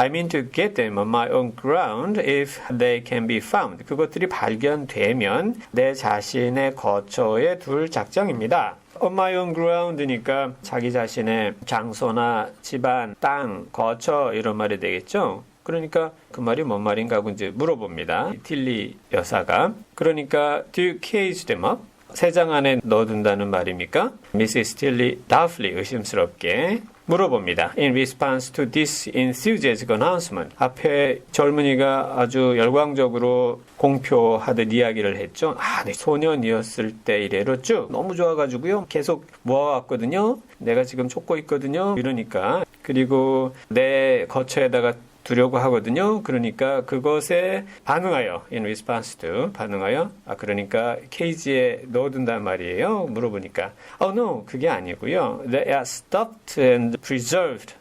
I mean to get them on my own ground if they can be found. 그것들이 발견되면 내 자신의 거처에 둘 작정입니다. On my own ground니까 자기 자신의 장소나 집안, 땅, 거처 이런 말이 되겠죠. 그러니까 그 말이 뭔 말인가 하고 이제 물어봅니다. 틸리 여사가. 그러니까 do you cage them up? 세 장 안에 넣어둔다는 말입니까? Mrs. Tilly doubtfully 의심스럽게 물어봅니다. In response to this enthusiastic announcement. 앞에 젊은이가 아주 열광적으로 공표하듯 이야기를 했죠. 아, 네, 소년이었을 때 이래로 쭉 너무 좋아가지고요. 계속 모아왔거든요. 내가 지금 쫓고 있거든요. 이러니까. 그리고 내 거처에다가 두려고 하거든요. 그러니까 그것에 반응하여 in response to 반응하여 아 그러니까 케이지에 넣어둔단 말이에요. 물어보니까 oh no 그게 아니고요. They are stopped and preserved.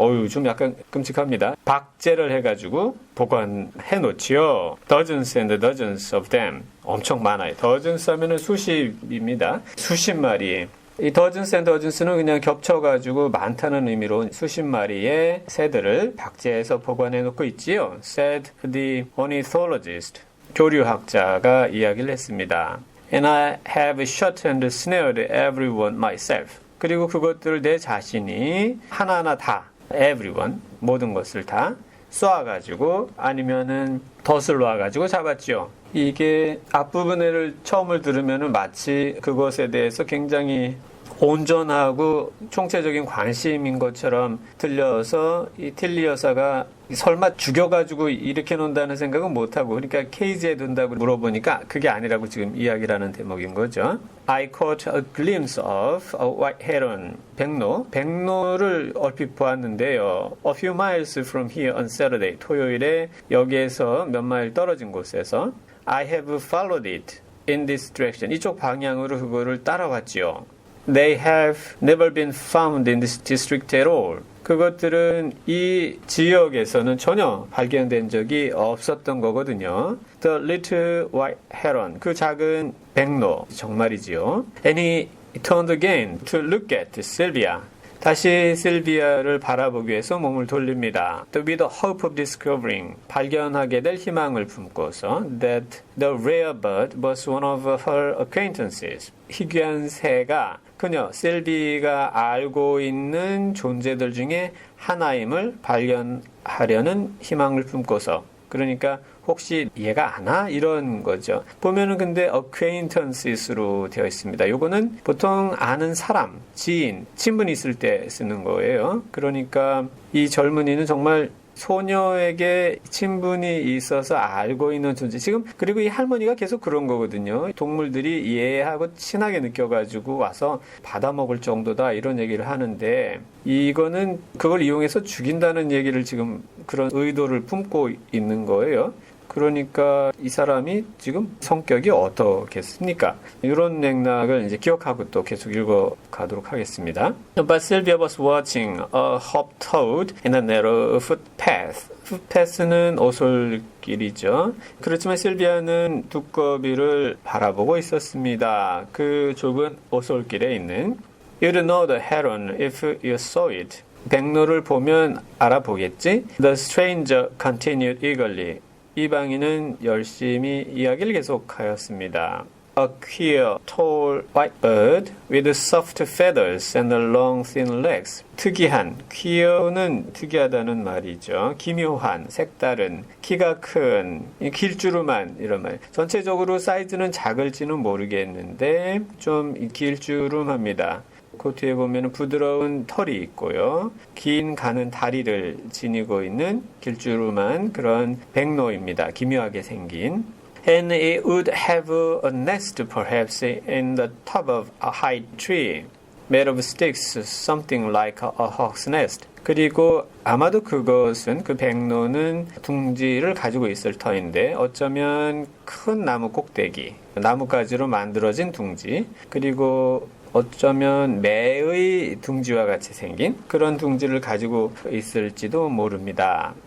어유 좀 약간 끔찍합니다. 박제를 해가지고 보관해 놓지요. Dozens and dozens of them 엄청 많아요. Dozens 하면은 수십입니다. 수십 마리. 이 더즌스 앤 더즌스는 그냥 겹쳐가지고 많다는 의미로 수십 마리의 새들을 박제해서 보관해 놓고 있지요. said the ornithologist. 교류학자가 이야기를 했습니다. And I have shot and snared everyone myself. 그리고 그것들을 내 자신이 하나하나 다 everyone 모든 것을 다 쏘아가지고 아니면은 덫을 놔가지고 잡았죠. 이게 앞부분을 처음을 들으면은 마치 그것에 대해서 굉장히 온전하고 총체적인 관심인 것처럼 들려서 이 틸리 여사가 설마 죽여가지고 이렇게 놓는다는 생각은 못하고 그러니까 케이지에 둔다고 물어보니까 그게 아니라고 지금 이야기를 하는 대목인 거죠. I caught a glimpse of a white heron. 백로. 백로를 얼핏 보았는데요. A few miles from here on Saturday. 토요일에 여기에서 몇 마일 떨어진 곳에서 I have followed it in this direction. 이쪽 방향으로 그거를 따라왔지요. They have never been found in this district at all. 그것들은 이 지역에서는 전혀 발견된 적이 없었던 거거든요. The little white heron, 그 작은 백로, 정말이지요. And he turned again to look at Sylvia. 다시 실비아를 바라보기 위해서 몸을 돌립니다. With the hope of discovering, 발견하게 될 희망을 품고서 that the rare bird was one of her acquaintances. 희귀한 새가 그녀 실비가 알고 있는 존재들 중에 하나임을 발견하려는 희망을 품고서 그러니까 혹시 얘가 아나 이런 거죠. 보면은 근데 acquaintances로 되어 있습니다. 요거는 보통 아는 사람, 지인, 친분이 있을 때 쓰는 거예요. 그러니까 이 젊은이는 정말 소녀에게 친분이 있어서 알고 있는 존재. 지금 그리고 이 할머니가 계속 그런 거거든요. 동물들이 얘하고 친하게 느껴가지고 와서 받아 먹을 정도다 이런 얘기를 하는데 이거는 그걸 이용해서 죽인다는 얘기를 지금 그런 의도를 품고 있는 거예요. 그러니까 이 사람이 지금 성격이 어떻겠습니까? 이런 맥락을 이제 기억하고 또 계속 읽어 가도록 하겠습니다. But Sylvia was watching a hop toad in a narrow footpath. footpath는 오솔길이죠. 그렇지만 실비아는 두꺼비를 바라보고 있었습니다. 그 좁은 오솔길에 있는 You'd know the heron if you saw it. 백로를 보면 알아보겠지? The stranger continued eagerly. 이방인은 열심히 이야기를 계속하였습니다. A queer, tall white bird with soft feathers and long thin legs. 특이한, queer는 특이하다는 말이죠. 기묘한, 색다른, 키가 큰, 길주름한 이런 말. 전체적으로 사이즈는 작을지는 모르겠는데 좀 길주름합니다. 그 뒤에 보면 부드러운 털이 있고요. 긴 가는 다리를 지니고 있는 길주름한 그런 백로입니다. 기묘하게 생긴. And it would have a nest perhaps in the top of a high tree made of sticks, something like a hawk's nest. 그리고 아마도 그것은 그 백로는 둥지를 가지고 있을 터인데 어쩌면 큰 나무 꼭대기, 나뭇가지로 만들어진 둥지, 그리고 어쩌면 매의 둥지와 같이 생긴 그런 둥지를 가지고 있을지도 모릅니다.